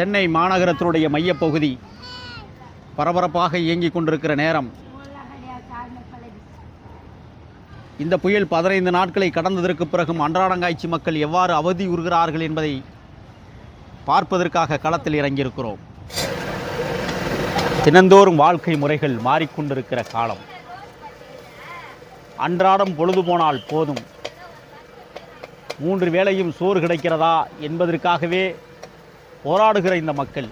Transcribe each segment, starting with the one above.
சென்னை மாநகரத்தினுடைய மையப்பகுதி. பரபரப்பாக இயங்கிக் கொண்டிருக்கிற நேரம். இந்த புயல் பதினைந்து நாட்களை கடந்ததற்கு பிறகும் அன்றாடங்காய்ச்சி மக்கள் எவ்வாறு அவதி உறுகிறார்கள் என்பதை பார்ப்பதற்காக களத்தில் இறங்கியிருக்கிறோம். தினந்தோறும் வாழ்க்கை முறைகள் மாறிக்கொண்டிருக்கிற காலம். அன்றாடம் பொழுது போனால் போதும். மூன்று வேளையும் சோறு கிடைக்கிறதா என்பதற்காகவே போராடுகிற இந்த மக்கள்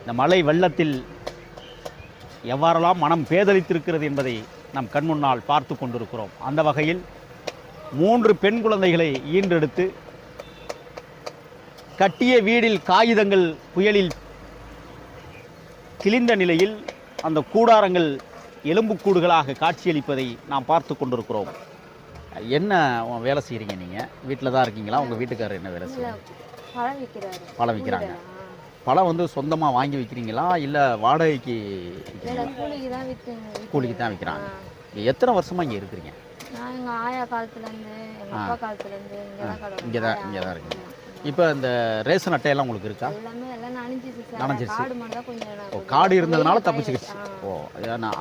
இந்த மழை வெள்ளத்தில் எவ்வாறெல்லாம் மனம் பேதலித்திருக்கிறது என்பதை நம் கண்முன்னால் பார்த்து கொண்டிருக்கிறோம். அந்த வகையில் மூன்று பெண் குழந்தைகளை ஈன்றெடுத்து கட்டிய வீடில் காகிதங்கள் புயலில் கிழிந்த நிலையில் அந்த கூடாரங்கள் எலும்புக்கூடுகளாக காட்சியளிப்பதை நாம் பார்த்து கொண்டிருக்கிறோம். என்ன வேலை செய்கிறீங்க நீங்கள் வீட்டில் தான் இருக்கீங்களா? உங்கள் வீட்டுக்காரர் என்ன வேலை செய்யுங்க பழம் விற்கிறாங்க. பழம் வந்து சொந்தமாக வாங்கி விற்கிறீங்களா இல்லை வாடகைக்கு கூலிக்கு தான் விற்று கூலிக்கு தான் விற்கிறாங்க எத்தனை வருஷமாக இங்கே இருக்கிறீங்க? இங்கே தான் இங்கே தான் இருக்கீங்க. இப்போ இந்த ரேஷன் அட்டையெல்லாம் உங்களுக்கு இருக்கா? நனைஞ்சிருச்சு. காடு இருந்ததுனால தப்பிச்சுக்கிச்சு. ஓ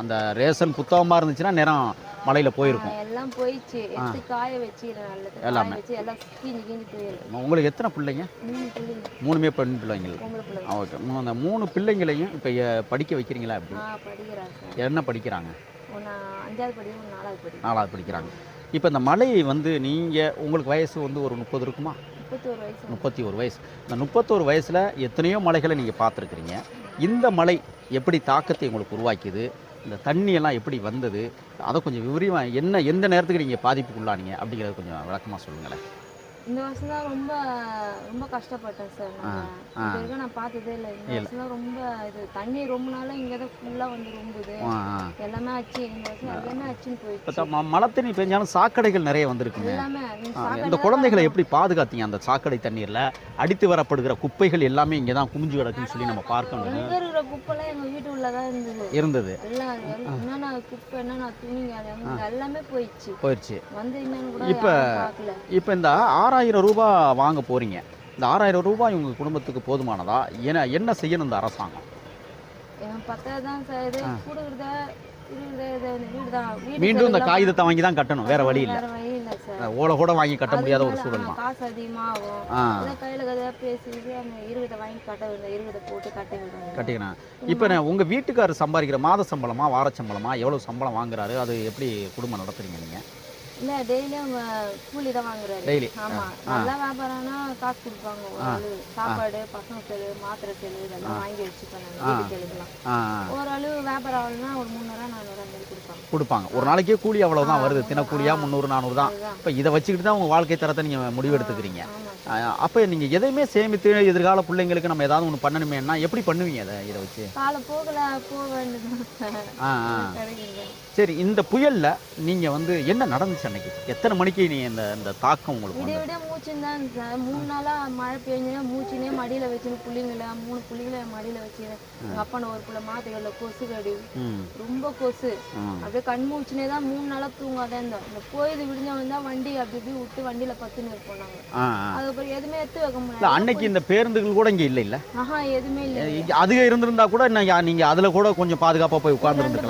அந்த ரேஷன் புத்தகமாக இருந்துச்சுன்னா நேரம் மழையில் போயிருக்கும். எல்லாம் போயிடுச்சு. எடுத்து காய வச்சு நல்லது எல்லாமே. வச்சு எல்லாம் கீஞ்சி கீஞ்சி போயிடும் உங்களுக்கு எத்தனை பிள்ளைங்க? மூணு பிள்ளைங்க. மூணுமே பெண் பிள்ளைங்க. ஓகே. அந்த மூணு பிள்ளைங்களையும் இப்போ படிக்க வைக்கிறீங்களா அப்படி படிக்கிறாங்க என்ன படிக்கிறாங்க? அஞ்சாவது படி ஒன்று நாலாவது படி நாலாவது படிக்கிறாங்க. இப்போ இந்த மழை வந்து நீங்கள் உங்களுக்கு வயசு வந்து ஒரு முப்பது இருக்குமா? முப்பத்தி ஒரு வயசு. இந்த முப்பத்தோரு வயசில் எத்தனையோ மலைகளை நீங்கள் பார்த்துருக்குறீங்க. இந்த மலை எப்படி தாக்கத்தை உங்களுக்கு உருவாக்கியது? இந்த தண்ணியெல்லாம் எப்படி வந்தது? அதை கொஞ்சம் விவரமாக என்ன எந்த நேரத்துக்கு நீங்கள் பாதிப்புக்குள்ளானீங்க? அப்படிங்கிறத கொஞ்சம் விளக்கமாக சொல்லுங்களேன். இந்த வருஷம் தான் ரொம்ப ரொம்ப கஷ்டப்பட்டேன் சார் நான். இது நான் பார்த்ததே இல்லை. இந்த வருஷம் தான் ரொம்ப இது தண்ணி ரொம்ப நாளாக இங்கே தான் ஃபுல்லாக வந்து ரொம்புது. எல்லாமே ஆச்சு. இந்த வருஷம் எல்லாமே ஆச்சுன்னு இப்போ போயிடுச்சு மழை தண்ணி பெஞ்சாலும் சாக்கடைகள் நிறைய வந்திருக்குங்க எல்லாமே இந்த குழந்தைகளை எப்படி பாதுகாத்தீங்க அந்த சாக்கடை தண்ணீரில்? அடித்து வரப்படுகிற குப்பைகள் எல்லாமே இங்கே தான் குமிஞ்சு கிடக்குன்னு சொல்லி நம்ம பார்க்க முடியும். எங்க இருக்கிற குப்பைலாம் எங்க வீட்டு உள்ள தான் இருந்தது. இருந்தது என்னென்ன குப்பை என்னென்ன துணிங்க எல்லாமே போயிடுச்சு. போயிடுச்சு. வந்து என்னன்னு கூட இப்ப- இப்போ இந்த ஆறாயிரம் ரூபாய் வாங்க போறீங்க. இந்த ஆறாயிரம் ரூபாய் உங்கள் குடும்பத்துக்கு போதுமானதா? என்ன என்ன செய்யணும் இந்த அரசாங்கம்? மீண்டும் இந்த காகிதத்தை வாங்கி தான் கட்டணும் வேற வழி இல்லை. ஓலை கூட வாங்கி கட்ட முடியாத ஒரு சூழல் தான். காசு அதிகமாகும். கையில அந்த இருபதை வாங்கி கட்ட விடுங்க இருபதை போட்டு கட்ட விடுங்க. கட்டிக்கிறேன். இப்போ நான் உங்கள் வீட்டுக்காரர் சம்பாதிக்கிற மாத சம்பளமா வார சம்பளமா எவ்வளோ சம்பளம் வாங்குறாரு அது எப்படி குடும்பம் நடத்துறீங்க நீங்கள் இல்ல டெய்லியும் கூலி தான் வாங்குறாரு. டெய்லி. ஆமா. நல்லா வியாபாரம்னா காசு கொடுப்பாங்க. ஒரு ஆளு சாப்பாடு பசங்க செலவு மாத்திரை செலவு இதெல்லாம் வாங்கி வச்சுப்பேன் நான். வீட்டு செலவுலாம். ஆ. ஓரளவு வியாபாரம் ஆகலன்னா ஒரு முந்நூறுவா நானூறுவா மாதிரி கொடுப்பாங்க. கொடுப்பாங்க. ஒரு நாளைக்கே கூலி அவ்வளவுதான் வருது. தினக்கூலியா முந்நூறு நானூறு தான். இப்போ இதை வச்சுக்கிட்டு தான் உங்கள் வாழ்க்கை தரத்தை நீங்கள் முடிவெடுத்துக்கிறீங்க ஆமா. அப்போ நீங்கள் எதையுமே சேமித்து எதிர்கால பிள்ளைங்களுக்கு நம்ம ஏதாவது ஒன்று பண்ணணுமேன்னா எப்படி பண்ணுவீங்க அதை இதை வச்சு? காலம் போகல போக வேண்டியது சரி இந்த புயலில் நீங்கள் வந்து என்ன நடந்துச்சு அன்னைக்கு? எத்தனை மணிக்கு நீ இந்த இந்த தாக்கம் உங்களுக்கு வந்து விடிய மூச்சுன்னு தான் சார் மூணு நாளா மழை பெஞ்சுனா மூச்சுனே மடியில வச்சுன்னு புள்ளிங்கள மூணு புள்ளிங்கள மடியில வச்சு எங்க அப்பா ஒரு புள்ள மாத்துக்கல கொசு கடி. ரொம்ப கொசு. அப்படியே கண் மூச்சுனே தான் மூணு நாளா தூங்காதான் இருந்தோம் இந்த கோயில் விடிஞ்சவன் தான் வண்டி அப்படி இப்படி விட்டு வண்டியில பத்துன்னு இருப்போம் நாங்க. ஆ அதுக்கப்புறம் எதுவுமே எடுத்து வைக்க முடியாது அன்னைக்கு இந்த பேருந்துகள் கூட இங்கே இல்லை இல்லை ஆஹா எதுவுமே இல்லை. அது இருந்திருந்தா கூட நான் நீங்கள் அதில் கூட கொஞ்சம் பாதுகாப்பாக போய் ரெண்டு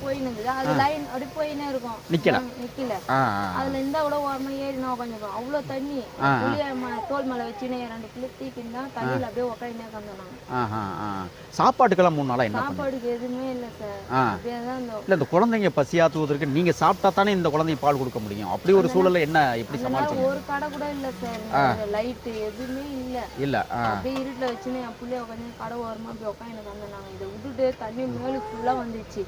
போயின்னு இருந்தது அது லைன் அப்படி போயினே இருக்கும். நிக்கல. நிக்கல. அதுல இருந்தா கூட ஓரமா ஏறி நான் உட்காந்துருக்கோம் அவ்வளவு தண்ணி புளிய ம- தோல் மேல வச்சுனே ரெண்டு புள்ளி தீக்கின்னு தான் தண்ணியில அப்படியே உட்காந்துனே ஆ சாப்பாட்டுக்கெல்லாம் மூணு நாளாக என்ன சாப்பாடுக்கு எதுவுமே இல்லை சார் அப்படியே தான் இல்லை இந்த குழந்தைங்க பசியாற்றுவதற்கு நீங்கள் சாப்பிட்டா தானே இந்த குழந்தைக்கு பால் கொடுக்க முடியும். அப்படி ஒரு சூழல்ல என்ன எப்படி சமாளிச்சீங்க? ஒரு கடை கூட இல்ல சார் லைட்டு எதுவுமே இல்ல. இல்லை அப்படியே இருட்டுல வச்சுன்னு என் புள்ளைய உட்காந்து கடை ஓரமா அப்படி உட்காந்து வந்தாங்க இதை விட்டுட்டு தண்ணி மேலுக்கு ஃபுல்லா வந்துச்சு.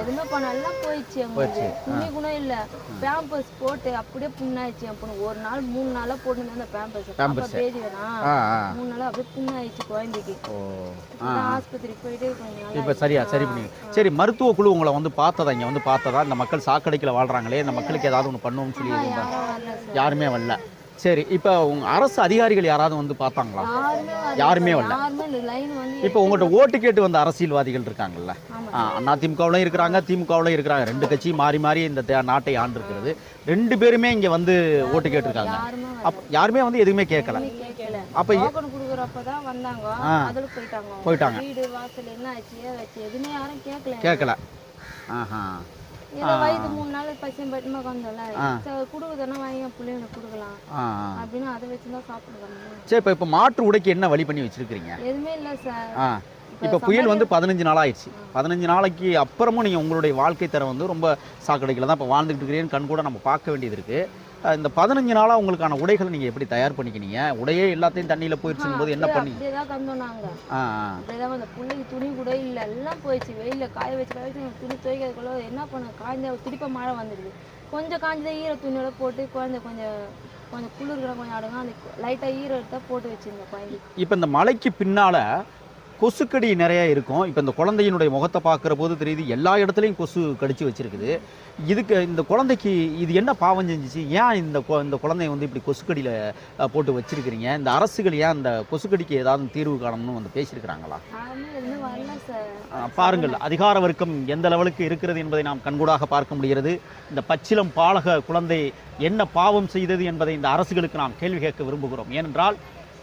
எதுவுமே பண்ண எல்லாம் போயிடுச்சு எங்களுக்கு. துணி கூட இல்ல. பேம்பர்ஸ் போட்டு அப்படியே புண்ணாயிடுச்சு என் பொண்ணு. ஒரு நாள் மூணு நாளா போட்டு அந்த பேம்பர்ஸ் வேணாம் ஆ ஆ. மூணு நாளா அப்படியே புண்ணாயிடுச்சு குழந்தைக்கு. ஆஸ்பத்திரிக்கு போயிட்டு கொஞ்சம் இப்போ சரியா சரி பண்ணி. சரி மருத்துவ குழு உங்களை வந்து பார்த்ததா? இங்கே வந்து பார்த்ததா? இந்த மக்கள் சாக்கடைக்கில் வாழ்றாங்களே இந்த மக்களுக்கு ஏதாவது ஒன்று பண்ணுவோம்னு சொல்லி யாரும் வரல. சார் இப்போ உங்க அரசு அதிகாரிகள் யாராவது வந்து பார்த்தாங்களா? யாருமே வரல. இப்போ உங்கள்கிட்ட ஓட்டு கேட்டு வந்த அரசியல்வாதிகள் இருக்காங்கல்ல? ஆமா. ஆ, அண்ணா திமுகவிலும் இருக்கிறாங்க திமுகவிலும் இருக்கிறாங்க. ரெண்டு கட்சி மாறி மாறி இந்த நாட்டை ஆண்டிருக்கிறது. ரெண்டு பேருமே இங்கே வந்து ஓட்டு கேட்டிருக்காங்க. அப் யாருமே வந்து எதுவுமே கேட்கல அப்போ போயிட்டாங்க. போயிட்டாங்க. கேட்கல ஆஹா. வயது மூணு நாள் பசியம் பட்டுமா வந்தோம்ல ஆ. சரி கொடுக்குதுன்னா வாங்கி என் பிள்ளைங்களுக்கு கொடுக்கலாம். அப்படின்னு அதை வச்சு தான் சாப்பிடுவாங்க சரி இப்போ இப்போ மாற்று உடைக்கு என்ன வழி பண்ணி வச்சிருக்கிறீங்க? எதுவுமே இல்லை சார் ஆ. இப்போ புயல் வந்து பதினஞ்சு நாள் ஆயிடுச்சு. பதினஞ்சு நாளைக்கு அப்புறமும் நீங்கள் உங்களுடைய வாழ்க்கை தரம் வந்து ரொம்ப சாக்கடைகளை தான் இப்போ வாழ்ந்துட்டு இருக்கிறேன்னு கண் கூட நம்ம பார்க்க வேண்டியது இருக்குது இந்த பதினஞ்சு நாளாக உங்களுக்கான உடைகளை நீங்கள் எப்படி தயார் பண்ணிக்கினீங்க? உடையே எல்லாத்தையும் தண்ணியில் போயிடுச்சுங்கும் போது என்ன பண்ணி அப்படியே தான் தந்தோம் ஆ அந்த பிள்ளைக்கு துணி கூட இல்லை எல்லாம் போயிடுச்சு. வெயில்ல காய வச்சு காய வச்சு துணி துவைக்கிறதுக்குள்ள என்ன பண்ண காய்ஞ்ச திருப்ப மழை வந்துடுது. கொஞ்சம் காய்ஞ்சதை ஈர துணியோட போட்டு குழந்தை கொஞ்சம் கொஞ்சம் குளிர்கிற கொஞ்சம் ஆடுங்க அந்த லைட்டாக ஈரம் எடுத்தா போட்டு வச்சிருந்தேன் குழந்தைக்கு. இப்போ இந்த மலைக்கு பின்னால் கொசுக்கடி நிறைய இருக்கும். இப்போ இந்த குழந்தையினுடைய முகத்தை பார்க்குற போது தெரியுது எல்லா இடத்துலையும் கொசு கடிச்சு வச்சிருக்குது. இதுக்கு இந்த குழந்தைக்கு இது என்ன பாவம் செஞ்சிச்சு? ஏன் இந்த கொ- இந்த குழந்தைய வந்து இப்படி கொசுக்கடியில் போட்டு வச்சிருக்கிறீங்க? இந்த அரசுகள் ஏன் இந்த கொசுக்கடிக்கு ஏதாவது தீர்வு காணணும்னு வந்து பேசியிருக்கிறாங்களா? பாருங்கள். அதிகார வர்க்கம் எந்த லெவலுக்கு இருக்கிறது என்பதை நாம் கண்கூடாக பார்க்க முடிகிறது. இந்த பச்சிலம் பாலக குழந்தை என்ன பாவம் செய்தது என்பதை இந்த அரசுகளுக்கு நாம் கேள்வி கேட்க விரும்புகிறோம். ஏனென்றால்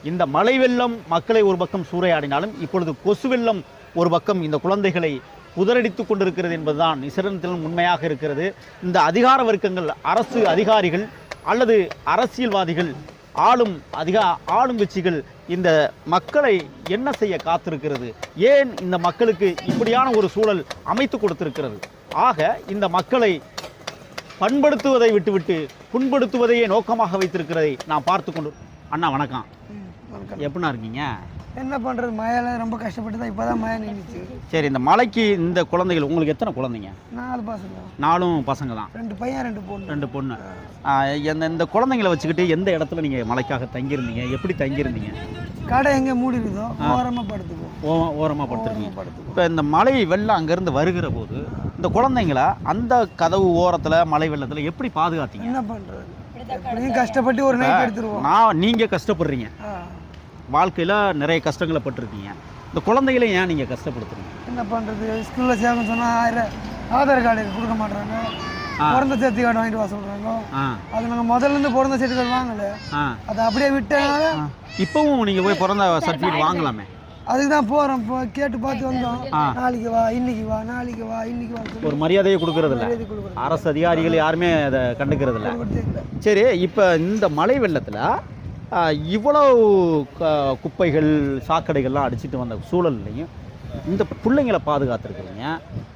இந்த மழை வெள்ளம் மக்களை ஒரு பக்கம் சூறையாடினாலும் இப்பொழுது கொசு வெள்ளம் ஒரு பக்கம் இந்த குழந்தைகளை புதரடித்துக் கொண்டிருக்கிறது என்பதுதான் நிசரணத்திலும் உண்மையாக இருக்கிறது. இந்த அதிகார வர்க்கங்கள் அரசு அதிகாரிகள் அல்லது அரசியல்வாதிகள் ஆளும் அதிகா ஆளும் கட்சிகள் இந்த மக்களை என்ன செய்ய காத்திருக்கிறது? ஏன் இந்த மக்களுக்கு இப்படியான ஒரு சூழல் அமைத்து கொடுத்திருக்கிறது? ஆக இந்த மக்களை பண்படுத்துவதை விட்டுவிட்டு புண்படுத்துவதையே நோக்கமாக வைத்திருக்கிறதை நாம் பார்த்து கொண்டு அண்ணா வணக்கம். வணக்கம் எப்படிண்ணா இருக்கீங்க? என்ன பண்ணுறது மழையில ரொம்ப கஷ்டப்பட்டு தான் இப்போ தான் மழை நின்றுச்சு சரி இந்த மலைக்கு இந்த குழந்தைகள் உங்களுக்கு எத்தனை குழந்தைங்க? நாலு பசங்க. நாலும் பசங்க தான் ரெண்டு பையன் ரெண்டு பொண்ணு. ரெண்டு பொண்ணு. ஆ, இந்த இந்த குழந்தைங்களை வச்சுக்கிட்டு எந்த இடத்துல நீங்கள் மலைக்காக தங்கியிருந்தீங்க? எப்படி தங்கியிருந்தீங்க? கடை எங்கே மூடி இருக்குதோ ஓரமாக படுத்துக்குவோம். ஓ ஓரமாக படுத்துருக்கீங்க. படுத்துக்குவோம். இப்போ இந்த மலை வெள்ளம் அங்கேருந்து வருகிற போது இந்த குழந்தைங்கள அந்த கதவு ஓரத்தில் மலை வெள்ளத்தில் எப்படி பாதுகாத்தீங்க? என்ன பண்ணுறது கஷ்டப்பட்டு ஒரு நைட் எடுத்துருவோம். நான் நீங்கள் கஷ்டப்படுறீங்க. வாழ்க்கையில் நிறைய கஷ்டங்களை பட்டிருக்கீங்க. இந்த குழந்தைகளை ஏன் நீங்கள் கஷ்டப்படுத்துறீங்க? என்ன பண்ணுறது ஸ்கூலில் சேர்க்கணும்னு சொன்னால் ஆயிரம் ஆதார் கார்டு கொடுக்க மாட்றாங்க? ஆ. பிறந்த சேர்த்து கார்டு வாங்கிட்டு வர சொல்கிறாங்க அது நாங்கள் முதல்ல இருந்து பிறந்த சேர்த்து கார்டு வாங்கலை அதை அப்படியே விட்டனால. இப்பவும் நீங்கள் போய் பிறந்த சர்டிஃபிகேட் வாங்கலாமே. அதுக்கு தான் போகிறோம் இப்போ கேட்டு பார்த்து வந்தோம். நாளைக்கு வா இன்னைக்கு வா நாளைக்கு வா இன்னைக்கு வா ஒரு மரியாதையை எழுதி கொடுக்குறோம் அரசு அதிகாரிகள் யாருமே அதை கண்டுக்கிறதில்ல கொடுக்குறதே இல்லை. சரி இப்போ இந்த மலை வெள்ளத்தில் இவ்வளவு க- குப்பைகள் சாக்கடைகள்லாம் அடிச்சிட்டு வந்த சூழல்லையும் இந்த பிள்ளைங்களை பாதுகாத்துருக்குறீங்க.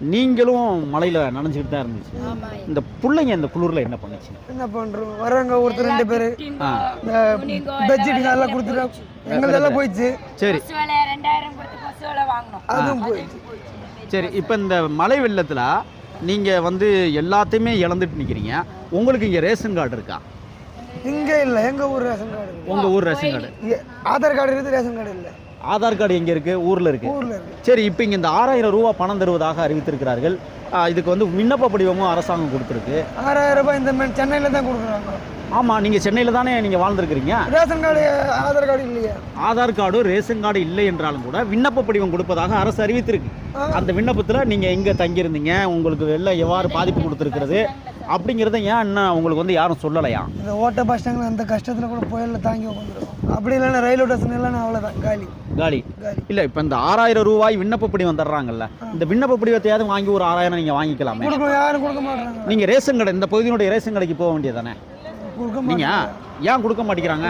நீங்களும் மலையில் நனைஞ்சிக்கிட்டு தான் இருந்துச்சு. இந்த பிள்ளைங்க இந்த குளிரில் என்ன பண்ணுச்சு? என்ன பண்றோம் வர்றவங்க ஒருத்தர் ரெண்டு பேர். இந்த பெட்ஷீட் எல்லாம் கொடுத்துட்டோம் எங்களதெல்லாம் போயிடுச்சு. சரி. அதுவும் போயிடுச்சு. சரி இப்போ இந்த மலை வெள்ளத்தில் நீங்கள் வந்து எல்லாத்தையுமே இழந்துட்டு நிற்கிறீங்க உங்களுக்கு இங்கே ரேஷன் கார்டு இருக்கா? இங்க இல்ல எங்க ஊர் ரேஷன் கார்டு. உங்கள் ஊர் ரேஷன் கார்டு. ஆதார் கார்டு இருக்குது ரேஷன் கார்டு இல்ல. ஆதார் கார்டு எங்கே இருக்குது ஊரில் இருக்குது சரி இப்போ இங்கே இந்த ஆறாயிரம் ரூபா பணம் தருவதாக அறிவித்திருக்கிறார்கள். இதுக்கு வந்து விண்ணப்ப படிவமும் அரசாங்கம் கொடுத்துருக்கு. ஆறாயிரம் ரூபாய் இந்த மே- சென்னையில தான் கொடுக்குறாங்க. ஆமாம் நீங்கள் சென்னையில் தானே நீங்கள் வாழ்ந்துருக்கிறீங்க? ரேஷன் கார்டு ஆதார் கார்டு இல்லையா. ஆதார் கார்டு ரேஷன் கார்டு இல்லை என்றாலும் கூட விண்ணப்ப படிவம் கொடுப்பதாக அரசு அறிவித்திருக்கு. அந்த விண்ணப்பத்தில் நீங்கள் எங்கே தங்கியிருந்தீங்க உங்களுக்கு வெள்ளம் எவ்வாறு பாதிப்பு கொடுத்துருக்கிறது அப்படிங்கிறத ஏன் இன்னும் உங்களுக்கு வந்து யாரும் சொல்லலையா? இந்த ஓட்ட பஸ் ஸ்டாண்ட்ல அந்த கஷ்டத்துல கூட புயல்ல தாங்கி உட்காந்துருக்கோம் அப்படி இல்லைன்னா ரயில்வே ஸ்டேஷன் இல்லைன்னா அவ்வளோதான் காலி. காலி. இல்லை இப்போ இந்த ஆறாயிரம் ரூபாய் விண்ணப்ப படிவம் தர்றாங்கல்ல இந்த விண்ணப்ப படிவத்தையாவது வாங்கி ஒரு ஆறாயிரம் நீங்கள் வாங்கிக்கலாமே? யாரும் கொடுக்க மாட்டாங்க நீங்கள் ரேஷன் கடை இந்த பகுதியினுடைய ரேஷன் கடைக்கு போக வேண்டியதானே கொடுக்க நீங்கள் மாட்டாங்க. ஏன் கொடுக்க மாட்டேங்கிறாங்க?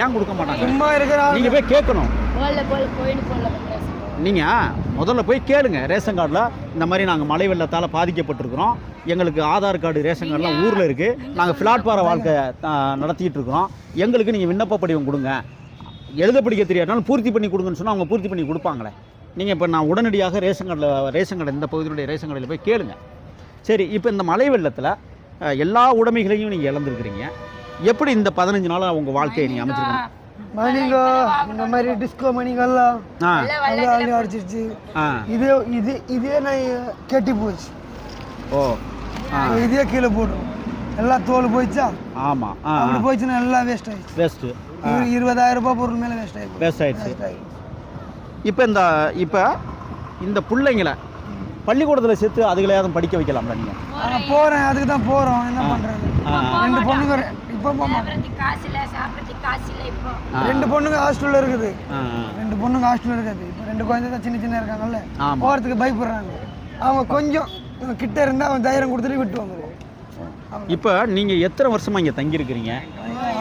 ஏன் கொடுக்க மாட்டாங்க? சும்மா இருக்கிற நீங்கள் போய் கேட்கணும். நீங்கள் முதல்ல போய் கேளுங்க. ரேஷன் கார்டில் இந்த மாதிரி நாங்கள் மழை வெள்ளத்தால் பாதிக்கப்பட்டிருக்கிறோம். எங்களுக்கு ஆதார் கார்டு ரேஷன் கார்டுலாம் ஊரில் இருக்குது நாங்கள் பிளாட்பார வாழ்க்கை நடத்திட்டு இருக்கிறோம். எங்களுக்கு நீங்கள் விண்ணப்ப படிவம் கொடுங்க. எழுத படிக்க தெரியாதனாலும் பூர்த்தி பண்ணி கொடுங்கன்னு சொன்னால் அவங்க பூர்த்தி பண்ணி கொடுப்பாங்களே. நீங்கள் இப்போ நான் உடனடியாக ரேஷன் கார்டில் ரேஷன் கடை இந்த பகுதியினுடைய ரேஷன் கடையில் போய் கேளுங்க. சரி இப்போ இந்த மழை வெள்ளத்தில் எல்லா உடைமைகளையும் நீங்கள் இழந்திருக்கிறீங்க. எப்படி இந்த பதினஞ்சு நாளாக உங்கள் வாழ்க்கையை நீங்கள் அமைச்சிருக்கீங்க? மணிங்கோ இந்த மாதிரி டிஸ்கோ மணிங்கெல்லாம் ஆ. அள்ளி அடிச்சிருச்சு. ஆ. இதே இது இதே நான் கெட்டி போச்சு. ஓ. ஆ. இதே கீழே போடுறோம் எல்லாம் தோல் போயிடுச்சா ஆமாம் ஆ. அப்படி போயிடுச்சுன்னா எல்லாம் வேஸ்ட் ஆயிடுச்சு. பெஸ்ட்டு இரு- இருபதாயிரம் ரூபாய் பொருள் மேலே வேஸ்ட் ஆயிடுச்சு. வேஸ்ட் ஆயிடுச்சு. இப்போ இந்த இப்போ இந்த பிள்ளைங்களை பள்ளிக்கூடத்தில் சேர்த்து அதுகளையாவது படிக்க வைக்கலாம்ல நீங்கள் போறேன். அதுக்கு தான் போறோம். என்ன பண்றது? ஆ ரெண்டு பொண்ணுங்க இப்போ. ரெண்டு பொண்ணுங்க ஹாஸ்டலில் இருக்குது. ரெண்டு பொண்ணுங்க ஹாஸ்டலில் இருக்குது. இப்போ ரெண்டு குழந்தை தான் சின்ன சின்ன இருக்காங்கல்ல. போகிறதுக்கு பயப்படுறாங்க. அவங்க கொஞ்சம் கிட்ட இருந்தால் அவன் தைரியம் கொடுத்துட்டு விட்டு வந்துடுவோம் இப்போ நீங்கள் எத்தனை வருஷமாக இங்கே தங்கியிருக்கிறீங்க?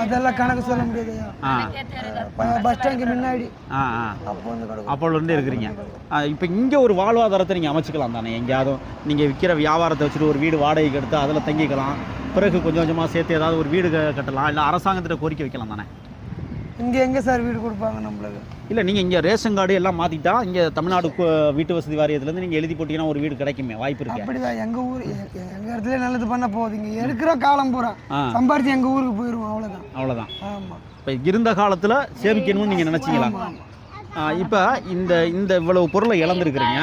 அதெல்லாம் கணக்கு சொல்ல முடியாது பஸ் ஸ்டாண்டுக்கு முன்னாடி. அப்போ வந்து அப்போலேருந்து இருக்கிறீங்க. இப்போ இங்கே ஒரு வாழ்வாதாரத்தை நீங்கள் அமைச்சிக்கலாம் தானே? எங்கேயாவது நீங்கள் விற்கிற வியாபாரத்தை வச்சுட்டு ஒரு வீடு வாடகைக்கு எடுத்து அதில் தங்கிக்கலாம். பிறகு கொஞ்சம் கொஞ்சமாக சேர்த்து ஏதாவது ஒரு வீடு கட்டலாம். இல்லை அரசாங்கத்திட்ட கோரிக்கை வைக்கலாம் தானே? இங்கே எங்கே சார் வீடு கொடுப்பாங்க நம்மளுக்கு? இல்லை நீங்கள் இங்கே ரேஷன் கார்டு எல்லாம் மாற்றிட்டா இங்கே தமிழ்நாடு வீட்டு வசதி வாரியத்துலேருந்து நீங்கள் எழுதி போட்டிங்கன்னா ஒரு வீடு கிடைக்குமே வாய்ப்பு இருக்கு. அப்படிதான் எங்கள் ஊர் எங்கள் இடத்துல நல்லது பண்ண போகுது. இங்கே இருக்கிற காலம் பூரா ஆ. சம்பாரிச்சு எங்கள் ஊருக்கு போயிடுவோம் அவ்வளோதான் அவ்வளோதான் ஆமாம் இப்போ இருந்த காலத்தில் சேமிக்கணும்னு நீங்கள் நினச்சிங்களா? இப்போ இந்த இந்த இவ்வளவு பொருளை இழந்திருக்கிறீங்க.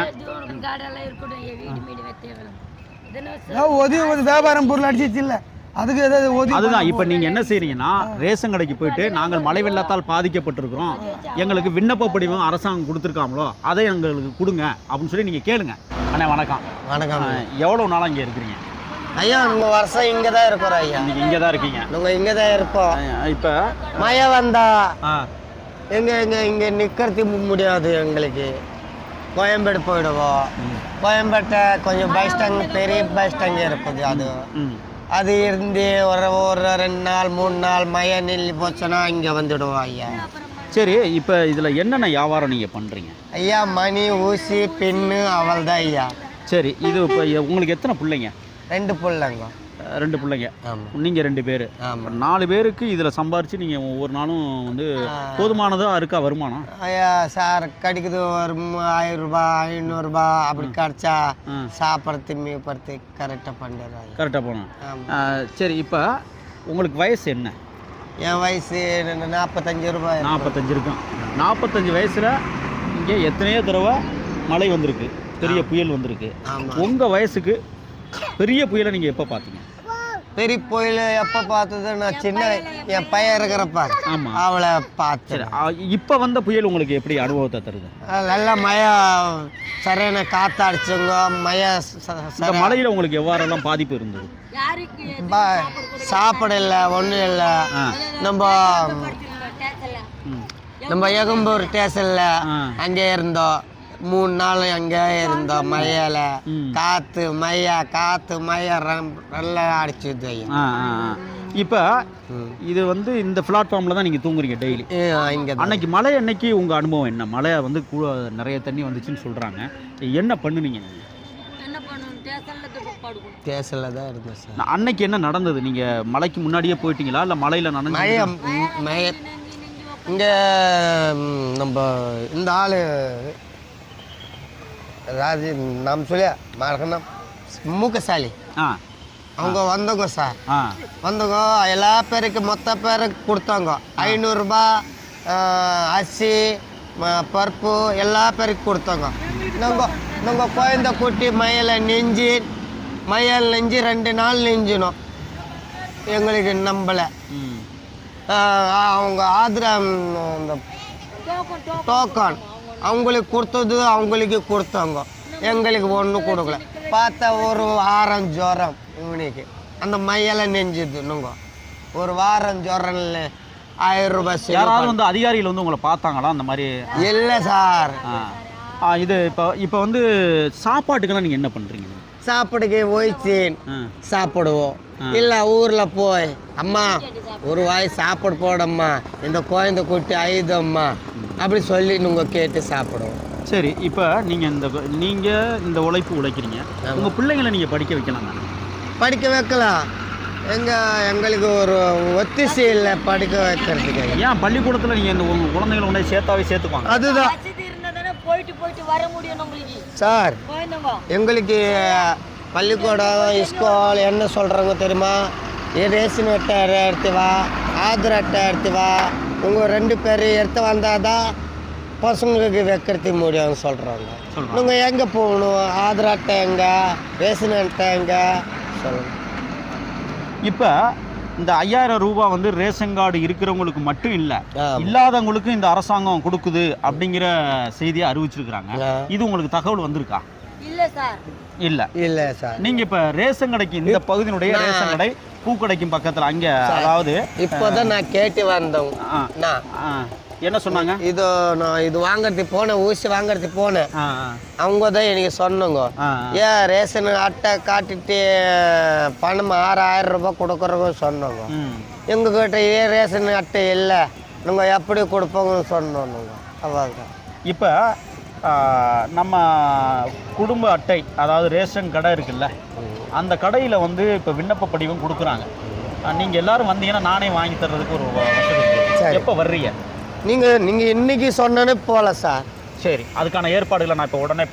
உதவி வியாபாரம் பொருள் அடிச்சிச்சு இல்லை. அதுக்கு ஏதாவது உதவி அதுதான் இப்போ நீங்கள் என்ன செய்றீங்கன்னா ரேஷன் கடைக்கு போயிட்டு நாங்கள் மழை வெள்ளத்தால் பாதிக்கப்பட்டிருக்கிறோம். எங்களுக்கு விண்ணப்ப படிவம் அரசாங்கம் கொடுத்துருக்காங்களோ அதை எங்களுக்கு கொடுங்க அப்படின்னு சொல்லி நீங்கள் கேளுங்க. அண்ணா வணக்கம். வணக்கம். எவ்வளோ நாளாக இங்கே இருக்கிறீங்க? ஐயா நம்ம வருஷம் இங்கே தான் இருக்கிறோம் ஐயா. நீங்கள் இங்கே தான் இருக்கீங்க. நம்ம இங்கே தான் இருப்போம் இப்போ? மழை வந்தா ஆ. எங்க எங்க இங்கே நிற்கிறதுக்கு முடியாது எங்களுக்கு. கோயம்பேடு போயிடுவோம். கோயம்பேட்டை கொஞ்சம் பஸ் ஸ்டாண்ட் பெரிய பஸ் ஸ்டாண்ட் இருக்குது அது. ம். அது இருந்து ஒரு ஒரு ரெண்டு நாள் மூணு நாள் மழை நில்லி போச்சுன்னா இங்கே வந்துடுவோம் ஐயா. சரி இப்போ இதில் என்னென்ன வியாபாரம் நீங்கள் பண்ணுறீங்க ஐயா மணி ஊசி பின்னு அவள் தான் ஐயா. சரி இது இப்போ உங்களுக்கு எத்தனை பிள்ளைங்க? ரெண்டு பிள்ளைங்க. ரெண்டு பிள்ளைங்க. நீங்கள் ரெண்டு பேர். நாலு பேருக்கு இதில் சம்பாரித்து நீங்கள் ஒவ்வொரு நாளும் வந்து போதுமானதாக இருக்கா வருமானம்? ஐயா சார் கிடைக்குது ஒரு ஆயிரம் ரூபாய் ஐநூறுரூபா அப்படி கிடைச்சா. சாப்பிட்றது மீப்படுறது கரெக்டாக பண்ணிடுறோம் கரெக்டாக போகணும். சரி இப்போ உங்களுக்கு வயசு என்ன? என் வயசு நாற்பத்தஞ்சு ரூபாய். நாற்பத்தஞ்சு இருக்கும். நாற்பத்தஞ்சு வயசில் இங்கே எத்தனையோ தடவை மழை வந்திருக்கு. பெரிய புயல் வந்திருக்கு. உங்கள் வயசுக்கு பெரிய புயலை நீங்கள் எப்போ பார்த்தீங்க? பெரிய கோயில் எப்போ பார்த்தது? நான் சின்ன என் பையன் இருக்கிறப்ப அவளை பார்த்து சரி இப்போ வந்த புயல் உங்களுக்கு எப்படி அனுபவத்தை தருது? நல்லா மழை சரியான காற்று அடிச்சுங்க மழை ச- ச- இந்த மழையில் உங்களுக்கு எவ்வாறெல்லாம் பாதிப்பு இருந்தது? சாப்பாடு இல்லை ஒன்றும் இல்லை. நம்ம நம்ம எகும்பூர் ஸ்டேஷனில் அங்கே இருந்தோம். மூணு நாள் அங்கே இருந்தோம் மழையில ம். காற்று மழையா காற்று மழை ரொம்ப நல்லா அடிச்சுது ஐயா ஆ ஆ ஆ. இப்போ. இது வந்து இந்த பிளாட்ஃபார்மில் தான் நீங்கள் தூங்குறீங்க டெய்லி இங்கே அன்னைக்கு மழை அன்னைக்கு உங்கள் அனுபவம் என்ன? மழை வந்து கூட நிறைய தண்ணி வந்துச்சுன்னு சொல்கிறாங்க என்ன பண்ணுனீங்க நீங்க? என்ன பண்ணணும் டேக்கல்ல படுக்கணும். ஸ்டேஷனில் தான் இருந்தோம் சார். அன்னைக்கு என்ன நடந்தது? நீங்கள் மலைக்கு முன்னாடியே போயிட்டீங்களா? இல்லை மலையில் மழை இங்கே நம்ம இந்த ஆள் ராஜி நாம் சொல்லியா? மறக்கணும் மூக்கசாலி. அவங்க வந்தவங்க சார். ஆ. வந்தவங்க எல்லா பேருக்கு மொத்த பேருக்கு கொடுத்தாங்க. ஐநூறுரூபா அரிசி ம- பருப்பு எல்லா பேருக்கு கொடுத்தாங்க. நாங்கள் நாங்கள் குழந்த குட்டி மயில நெஞ்சு. மயில் நெஞ்சு ரெண்டு நாள் நெஞ்சினோம். எங்களுக்கு நம்பலை. அவங்க ஆதிரா ம், அந்த டோக்கன் அவங்களுக்கு கொடுத்தது அவங்களுக்கு கொடுத்தாங்க. எங்களுக்கு ஒன்றும் கொடுக்கல. பார்த்தா ஒரு வாரம் ஜுரம் இவனுக்கு. அந்த மையெல்லாம் நெஞ்சுது இன்னுங்க ஒரு வாரம் ஜுரம் ஆயிரம் ரூபாய் யாராவது வந்து அதிகாரிகள் வந்து உங்களை பார்த்தாங்களா? அந்த மாதிரி? இல்லை சார். இது இப்போ இப்போ வந்து சாப்பாட்டுக்கெல்லாம் நீங்கள் என்ன பண்ணுறீங்க சாப்பிடுக்கு போயிச்சேன் ஆ. சாப்பிடுவோம். இல்லை ஊரில் போய் அம்மா ஒரு வாய் சாப்பாடு போடம்மா. இந்த குழந்தை குட்டி ஐதம்மா. அப்படி சொல்லி நீங்கள் கேட்டு சாப்பிடுவோம். சரி இப்போ நீங்கள் இந்த நீங்கள் இந்த உழைப்பு உழைக்கிறீங்க. உங்கள் பிள்ளைங்களை நீங்கள் படிக்க வைக்கலாம்? படிக்க வைக்கலாம். எங்க எங்களுக்கு ஒரு ஒத்திசை இல்லை படிக்க வைக்கிறதுக்கு. ஏன் பள்ளிக்கூடத்தில் நீங்கள் இந்த உங்கள் குழந்தைகளை உடனே சேர்த்தாவே சேர்த்துப்பாங்க? அதுதான். போயிட்டு போயிட்டு வர முடியும் நம்மளுக்கு. சார் எங்களுக்கு பள்ளிக்கூடம் ஸ்கூல் என்ன சொல்கிறாங்க தெரியுமா? ஏ ரேஷன் அட்டை எடுத்து வா ஆதார் அட்டை எடுத்து வா உங்கள் ரெண்டு பேர் எடுத்து வந்தால் தான் பசங்களுக்கு வைக்கிறதுக்கு முடியும்னு சொல்கிறாங்க சொல்றாங்க. நீங்கள் எங்கே போகணும்? ஆதார் அட்டை எங்கே? ரேஷன் அட்டை எங்கே? சொல்லுங்கள் இப்போ இந்த ஐயாயிரம் ரூபாய் வந்து ரேஷன் கார்டு இருக்கிறவங்களுக்கு மட்டும் இல்லை. இல்லாதவங்களுக்கும் இந்த அரசாங்கம் கொடுக்குது அப்படிங்கிற செய்தியை அறிவிச்சிருக்கிறாங்க. இது உங்களுக்கு தகவல் வந்திருக்கா? இல்ல சார். இல்ல. இல்லை சார். நீங்க இப்ப ரேஷன் கடைக்கு இந்த பகுதியினுடைய ரேஷன் கடை பூக்கடைக்கும் பக்கத்துல அங்க அதாவது இப்போதான் நான் கேட்டு வந்தோம். ஆ, நான். ஆ, என்ன சொன்னாங்க? இது நான் இது வாங்குறதுக்கு போனேன் ஊசி வாங்குறதுக்கு போனேன். அவங்க தான் எனக்கு சொன்னாங்க. ஏன் ரேஷன் அட்டை காட்டிட்டு பணம் ஆறாயிரம் ரூபாய் கொடுக்குறவங்க சொன்னாங்க. எங்ககிட்ட ஏன் ரேஷன் அட்டை இல்லை. நீங்கள் எப்படி கொடுப்போங்கன்னு சொன்னோங்க அவங்க இப்ப நம்ம குடும்ப அட்டை அதாவது ரேஷன் கடை இருக்குல்ல அந்த கடையில வந்து இப்ப விண்ணப்ப படிவம் கொடுக்குறாங்க. ஆ, நீங்க எல்லாரும் வந்தீங்கன்னா நானே வாங்கி தர்றதுக்கு ஒரு வசதி. எப்ப வர்றீங்க? நீங்கள் நீங்கள் இன்னைக்கு சொன்னனே போகல சார். சரி அதுக்கான ஏற்பாடுகளை நான் இப்போ உடனே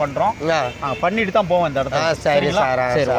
ஆ, பண்ணிட்டு தான் போவோம் இந்த இடத்துல. சரி? சார் சரி